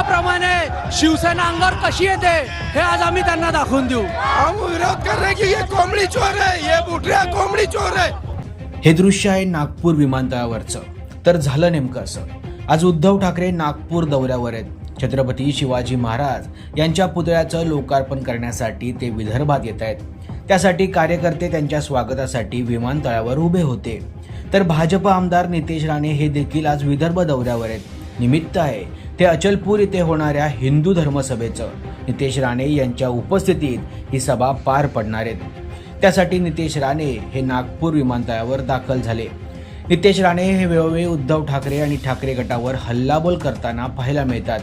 त्याप्रमाणे शिवसेना अंगावर कशी येते हे आज आम्ही त्यांना दाखवून देऊ. विरोध कर रहे हैं कि ये कोमड़ी चोर है ये बुढ़िया कोमड़ी चोर है. हे दृश्य आहे नागपूर विमानतळावरचं. तर झालं नेमकं असं. आज उद्धव ठाकरे नागपूर दौऱ्यावर आहेत. छत्रपती शिवाजी महाराज यांच्या पुतळ्याचं लोकार्पण करण्यासाठी ते विदर्भात येत आहेत. त्यासाठी कार्यकर्ते त्यांच्या स्वागतासाठी विमानतळावर उभे होते. तर भाजप आमदार नितेश राणे हे देखील आज विदर्भ दौऱ्यावर आहेत. निमित्त आहे ते अचलपूर येथे होणाऱ्या हिंदू धर्मसभेचं. नितेश राणे यांच्या उपस्थितीत ही सभा पार पडणार आहेत त्यासाठी नितेश राणे हे नागपूर विमानतळावर दाखल झाले. नितेश राणे हे वेळोवेळी उद्धव ठाकरे आणि ठाकरे गटावर हल्लाबोल करताना पाहायला मिळतात.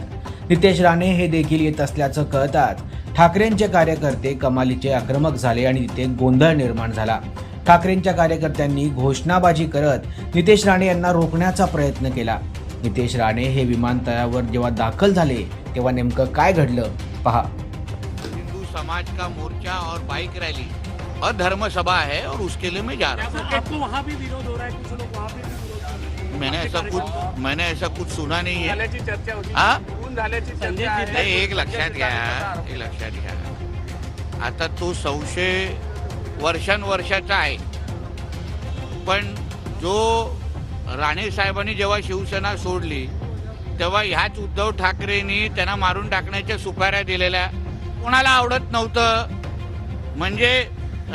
नितेश राणे हे देखील येत असल्याचं कळताच ठाकरेंचे कार्यकर्ते कमालीचे आक्रमक झाले आणि तिथे गोंधळ निर्माण झाला. ठाकरेंच्या कार्यकर्त्यांनी घोषणाबाजी करत नितेश राणे यांना रोखण्याचा प्रयत्न केला. नितेश राणे हे विमानतळावर जेव्हा दाखल झाले तेव्हा नेमकं काय घडलं? पहा. हिंदू समाज का मोर्चा और बाइक रैली? और धर्म सभा है और उसके लिए मैं जा रहा हूँ। आपको वहाँ भी विरोध हो रहा है कुछ लोग वहाँ पे भी विरोध कर रहे हैं. मैंने ऐसा कुछ मैंने ऐसा कुछ सुना नहीं है। झाल्याची चर्चा होती हा? खून झाल्याची चर्चा आहे. नाही एक लक्षात घ्या एक लक्षात घ्या आता तो संशय वर्षानुवर्षाचा आहे। पण जो राणे साहेबांनी जेव्हा शिवसेना सोडली तेव्हा ह्याच उद्धव ठाकरेंनी त्यांना मारून टाकण्याच्या सुपाऱ्या दिलेल्या. कोणाला आवडत नव्हतं. म्हणजे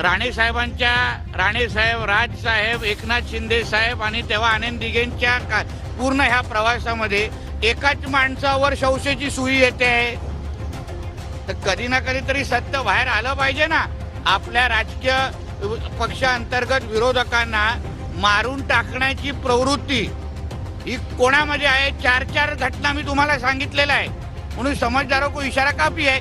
राणे साहेबांच्या राणे साहेब राज साहेब एकनाथ शिंदे साहेब आणि तेव्हा आनंद दिघेंच्या का पूर्ण ह्या प्रवासामध्ये एकाच माणसावर शौशेची सुई येते आहे. तर कधी ना कधी तरी सत्य बाहेर आलं पाहिजे ना. आपल्या राजकीय पक्षांतर्गत विरोधकांना मारून टाकण्याची प्रवृत्ती ही कोणामध्ये आहे? चार चार घटना मी तुम्हाला सांगितलेल्या आहे म्हणून समजदारों को इशारा काफी आहे.